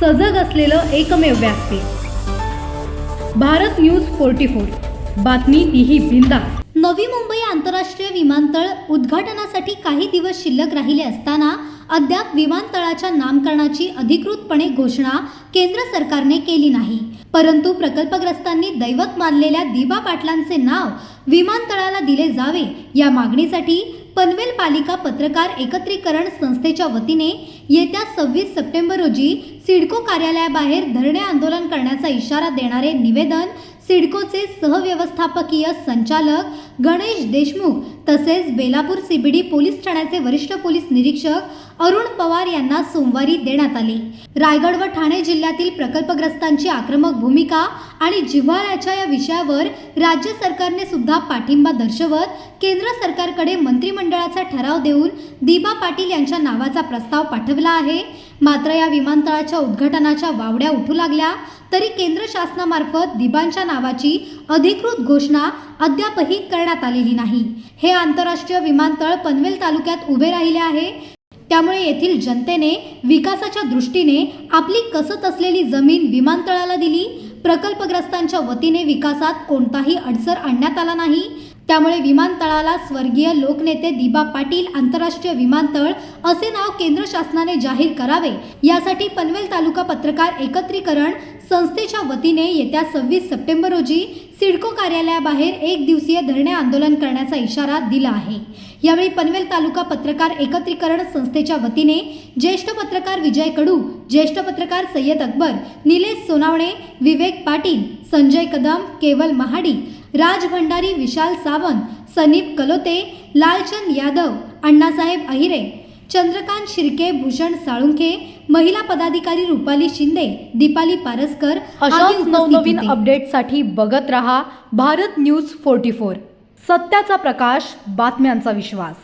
सजग असलेलं एकमेव व्यासपीठ भारत न्यूज फोर्टी फोर. बातमी तीही बिंदा नवी मुंबई आंतरराष्ट्रीय विमानतळ उद्घाटनासाठी काही दिवस शिल्लक राहिले असताना अद्याप विमानतळाच्या नामकरणाची अधिकृतपणे घोषणा केंद्र सरकारने केली नाही. परंतु प्रकल्पग्रस्तांनी दैवत मानलेल्या दिबा पाटलांचे नाव विमानतळाला दिले जावे. या मागणीसाठी पनवेल पालिका पत्रकार एकत्रीकरण संस्थेच्या वतीने येत्या सव्वीस सप्टेंबर रोजी सिडको कार्यालयाबाहेर धरणे आंदोलन करण्याचा इशारा देणारे निवेदन सिडकोचे सहव्यवस्थापकीय संचालक गणेश देशमुख तसेच बेलापूर सीबीडी पोलीस ठाण्याचे वरिष्ठ पोलीस निरीक्षक अरुण पवार यांना सोमवारी देण्यात आले. रायगड व ठाणे जिल्ह्यातील प्रकल्पग्रस्तांची आक्रमक भूमिका आणि जिव्हाळ्याच्या या विषयावर राज्य सरकारने सुद्धा पाठिंबा दर्शवत केंद्र सरकारकडे मंत्रिमंडळाचा ठराव देऊन दिबा पाटील यांच्या नावाचा प्रस्ताव पाठवला आहे. मात्र या विमानतळाच्या उद्घाटनाच्या वावड्या उठू लागल्या तरी केंद्र शासनामार्फत दिबांच्या नावाची अधिकृत घोषणा अद्यापही करण्यात आलेली नाही. हे आंतरराष्ट्रीय विमानतळ पनवेल तालुक्यात उभे राहिले आहे. त्यामुळे येथील जनतेने विकासाच्या दृष्टीने आपली कसत असलेली जमीन विमानतळाला दिली. प्रकल्पग्रस्तांच्या वतीने विकासात कोणताही अडसर आणण्यात आला नाही. त्यामुळे विमानतळाला स्वर्गीय लोकनेते दिबा पाटील आंतरराष्ट्रीय विमानतळ असे नाव केंद्र शासनाने जाहीर करावे. यासाठी पनवेल तालुका पत्रकार एकत्रीकरण संस्थेच्या वतीने येत्या सव्वीस सप्टेंबर रोजी सिडको कार्यालयाबाहेर एक दिवसीय धरणे आंदोलन करण्याचा इशारा दिला आहे. यावेळी पनवेल तालुका पत्रकार एकत्रीकरण संस्थेच्या वतीने ज्येष्ठ पत्रकार विजय कडू ज्येष्ठ पत्रकार सय्यद अकबर निलेश सोनावणे विवेक पाटील संजय कदम केवल महाडी राज भंडारी विशाल सावंत सनीप कलोते लालचंद यादव अण्णासाहेब अहिरे चंद्रकांत शिर्के भूषण साळुंखे महिला पदाधिकारी रुपाली शिंदे दीपाली पारसकर अशाच नवनवीन. अपडेटसाठी बघत रहा भारत न्यूज फोर्टी फोर सत्याचा प्रकाश बातम्यांचा विश्वास